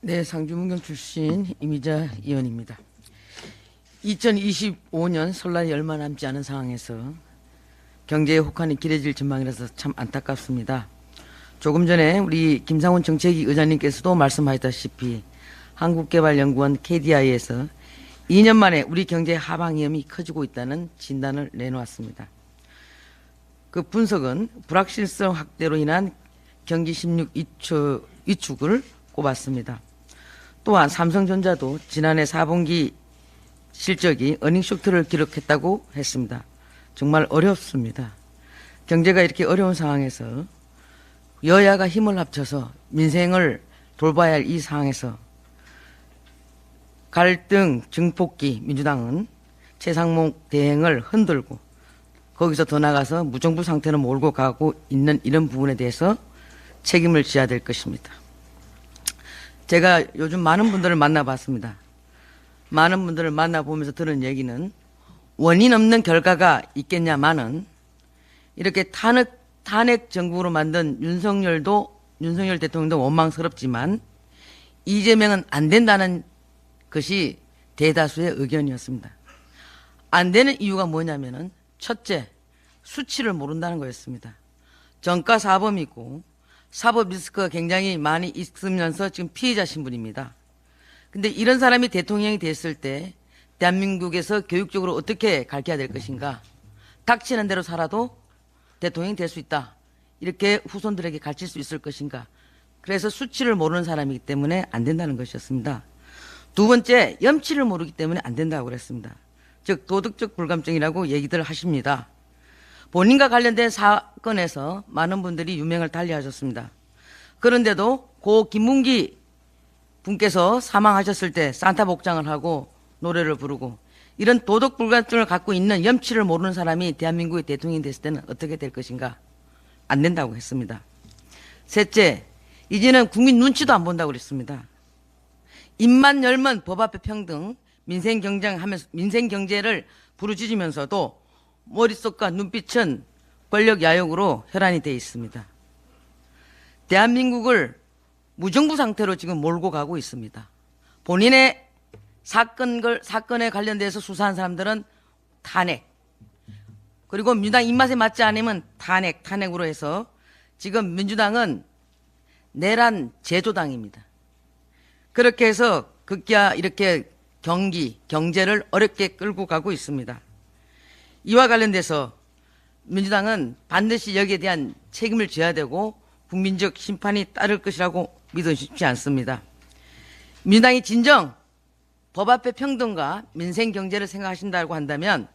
네, 상주문경 출신 이미자 의원입니다. 2025년 설날이 얼마 남지 않은 상황에서 경제의 혹한이 길어질 전망이라서 참 안타깝습니다. 조금 전에 우리 김상훈 정책위 의장님께서도 말씀하셨다시피 한국개발연구원 KDI에서 2년 만에 우리 경제 하방 위험이 커지고 있다는 진단을 내놓았습니다. 그 분석은 불확실성 확대로 인한 경기 16 위축, 위축을 꼽았습니다. 또한 삼성전자도 지난해 4분기 실적이 어닝 쇼크를 기록했다고 했습니다. 정말 어렵습니다. 경제가 이렇게 어려운 상황에서 여야가 힘을 합쳐서 민생을 돌봐야 할 이 상황에서 갈등 증폭기 민주당은 최상목 대행을 흔들고 거기서 더 나가서 무정부 상태로 몰고 가고 있는 이런 부분에 대해서 책임을 져야 될 것입니다. 제가 요즘 많은 분들을 만나봤습니다. 많은 분들을 만나보면서 들은 얘기는 원인 없는 결과가 있겠냐마는 이렇게 탄핵, 탄핵 정부로 만든 윤석열도, 윤석열 대통령도 원망스럽지만 이재명은 안 된다는 것이 대다수의 의견이었습니다. 안 되는 이유가 뭐냐면은 첫째, 수치를 모른다는 거였습니다. 정가 사범이고 사법 리스크가 굉장히 많이 있으면서 지금 피해자 신분입니다. 근데 이런 사람이 대통령이 됐을 때 대한민국에서 교육적으로 어떻게 가르쳐야 될 것인가? 닥치는 대로 살아도 대통령이 될 수 있다. 이렇게 후손들에게 가르칠 수 있을 것인가? 그래서 수치를 모르는 사람이기 때문에 안 된다는 것이었습니다. 두 번째, 염치를 모르기 때문에 안 된다고 그랬습니다. 즉, 도덕적 불감증이라고 얘기들 하십니다. 본인과 관련된 사건에서 많은 분들이 유명을 달리하셨습니다. 그런데도 고 김문기 분께서 사망하셨을 때 산타 복장을 하고 노래를 부르고 이런 도덕 불감증을 갖고 있는 염치를 모르는 사람이 대한민국의 대통령이 됐을 때는 어떻게 될 것인가? 안 된다고 했습니다. 셋째, 이제는 국민 눈치도 안 본다고 그랬습니다. 입만 열면 법 앞에 평등, 민생 경쟁하면서 민생 경제를 부르짖으면서도 머릿속과 눈빛은 권력 야욕으로 혈안이 돼 있습니다. 대한민국을 무정부 상태로 지금 몰고 가고 있습니다. 본인의 사건 사건에 관련돼서 수사한 사람들은 탄핵 그리고 민주당 입맛에 맞지 않으면 탄핵 탄핵으로 해서 지금 민주당은 내란 제조당입니다. 그렇게 해서 극기야 이렇게 경기 경제를 어렵게 끌고 가고 있습니다. 이와 관련돼서 민주당은 반드시 여기에 대한 책임을 져야 되고 국민적 심판이 따를 것이라고 믿어 싶지 않습니다. 민주당이 진정 법 앞의 평등과 민생 경제를 생각하신다고 한다면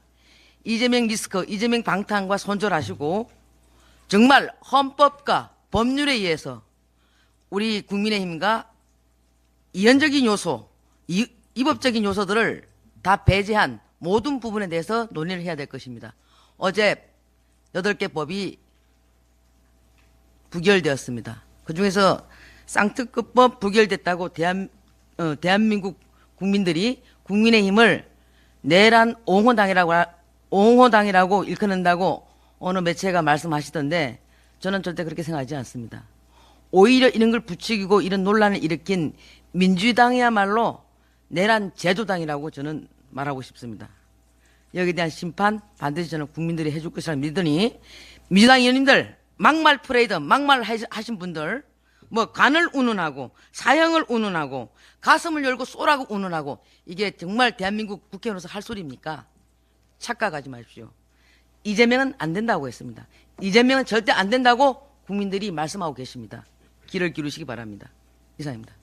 이재명 리스크, 이재명 방탄과 손절하시고 정말 헌법과 법률에 의해서 우리 국민의힘과 이원적인 요소, 이, 이법적인 요소들을 다 배제한 모든 부분에 대해서 논의를 해야 될 것입니다. 어제 8개 법이 부결되었습니다. 그 중에서 쌍특급법 부결됐다고 대한, 어, 대한민국 국민들이 국민의힘을 내란 옹호당이라고, 하- 옹호당이라고 일컫는다고 어느 매체가 말씀하시던데 저는 절대 그렇게 생각하지 않습니다. 오히려 이런 걸 부추기고 이런 논란을 일으킨 민주당이야말로 내란 제도당이라고 저는 말하고 싶습니다. 여기에 대한 심판 반드시 저는 국민들이 해줄 것이라 믿으니 민주당 의원님들 막말 프레이드 막말 하신 분들 뭐 간을 운운하고 사형을 운운하고 가슴을 열고 쏘라고 운운하고 이게 정말 대한민국 국회의원으로서 할 소리입니까? 착각하지 마십시오. 이재명은 안 된다고 했습니다. 이재명은 절대 안 된다고 국민들이 말씀하고 계십니다. 귀를 기울이시기 바랍니다. 이상입니다.